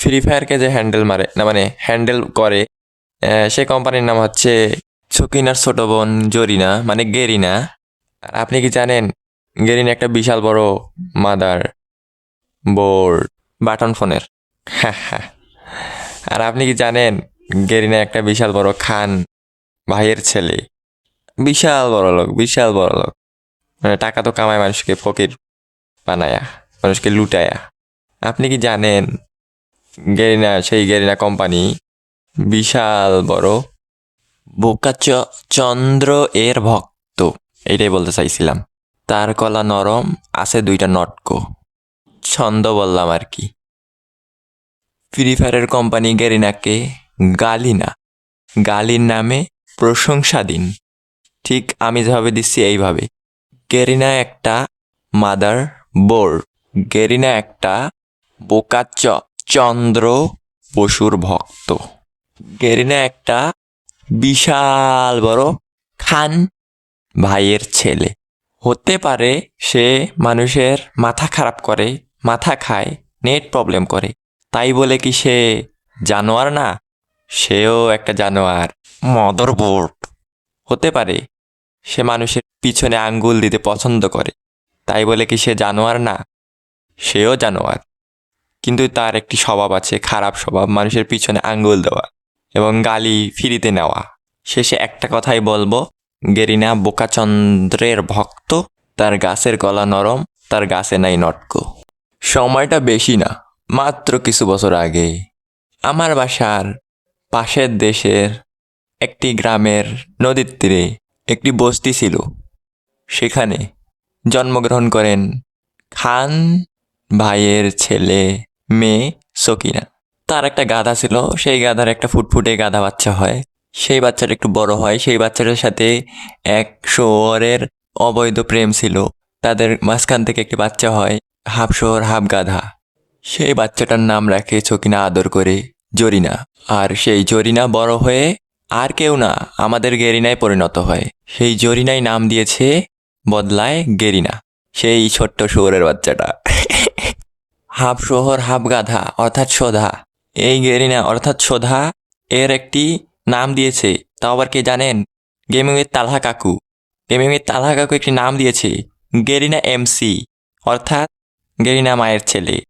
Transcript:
Free ফায়ারকে যে handle মারে, না মানে হ্যান্ডেল করে সে কোম্পানির নাম হচ্ছে সকিনার ছোট বোন জরিনা মানে গেরিনা। আর আপনি কি জানেন, গেরিনা একটা বিশাল বড় মাদার বোর্ড বাটন ফোনের আর আপনি কি জানেন, গেরিনা একটা বিশাল বড় খান ভাইয়ের ছেলে? বিশাল বড় লোক, বিশাল বড় লোক। মানে টাকা তো কামায় মানুষকে, ফকির বানায়া, মানুষকে লুটায়া। আপনি কি জানেন গেরিনা, সেই গেরিনা কোম্পানি বিশাল বড়। বোকাচ চন্দ্র এর ভক্ত, এইটাই বলতে চাইছিলাম। তার কলা নরম, আছে দুইটা নটক। ছন্দ বললাম আর কি। ফ্রি ফায়ারের কোম্পানি গেরিনাকে গালি না গালির নামে প্রশংসা দিন। ঠিক আমি যেভাবে দিচ্ছি এইভাবে। গেরিনা একটা মাদার বোর্ড। গেরিনা একটা বোকাচ চন্দ্র পশুর ভক্ত। গেরিনা একটা বিশাল বড় খান ভাইয়ের ছেলে। হতে পারে সে মানুষের মাথা খারাপ করে, মাথা খায়, নেট প্রবলেম করে। তাই বলে কি সে জানোয়ার না? সেও একটা জানোয়ার, মদর বোর্ড হতে পারে সে মানুষের পিছনে আঙ্গুল দিতে পছন্দ করে। তাই বলে কি সে জানোয়ার না? সেও জানোয়ার। কিন্তু তার একটি স্বভাব আছে, খারাপ স্বভাব, মানুষের পিছনে আঙ্গুল দেওয়া এবং গালি ফিরিতে নেওয়া। শেষে একটা কথাই বলব, গেরিনা বোকাচন্দ্রের ভক্ত, তার গাছের গলা নরম, তার গাছে নাই নটক। সময়টা বেশি না, মাত্র কিছু বছর আগে। আমার বাসার পাশের দেশের একটি গ্রামের নদীর তীরে একটি বস্তি ছিল। সেখানে জন্মগ্রহণ করেন খান ভাইয়ের ছেলে মেয়ে সকিনা। তার একটা গাধা ছিল, সেই গাধার একটা ফুটফুটে গাধা বাচ্চা হয়। সেই বাচ্চাটা একটু বড় হয়, সেই বাচ্চাটার সাথে এক শহরের অবৈধ প্রেম ছিল। তাদের মাঝখান থেকে একটি বাচ্চা হয় হাফ শহর হাফ গাধা সেই বাচ্চাটার নাম রাখে ছকিনা আদর করে, জরিনা। আর সেই জরিনা বড় হয়ে আর কেউ না, আমাদের গেরিনায় পরিণত হয়। সেই জরিনাই নাম দিয়েছে, বদলায় গেরিনা, সেই ছোট্ট শহরের বাচ্চাটা। হাফ শহর হাফ গাধা, অর্থাৎ সোধা। এই গেরিনা, অর্থাৎ সোধা, এর একটি নাম দিয়েছে। তাও আবার কে জানেন? গেমিংয়ের তালহা কাকু। গেমিংয়ের তালহা কাকু একটি নাম দিয়েছে। গেরিনা এমসি, অর্থাৎ গেরিনা মায়ের ছেলে।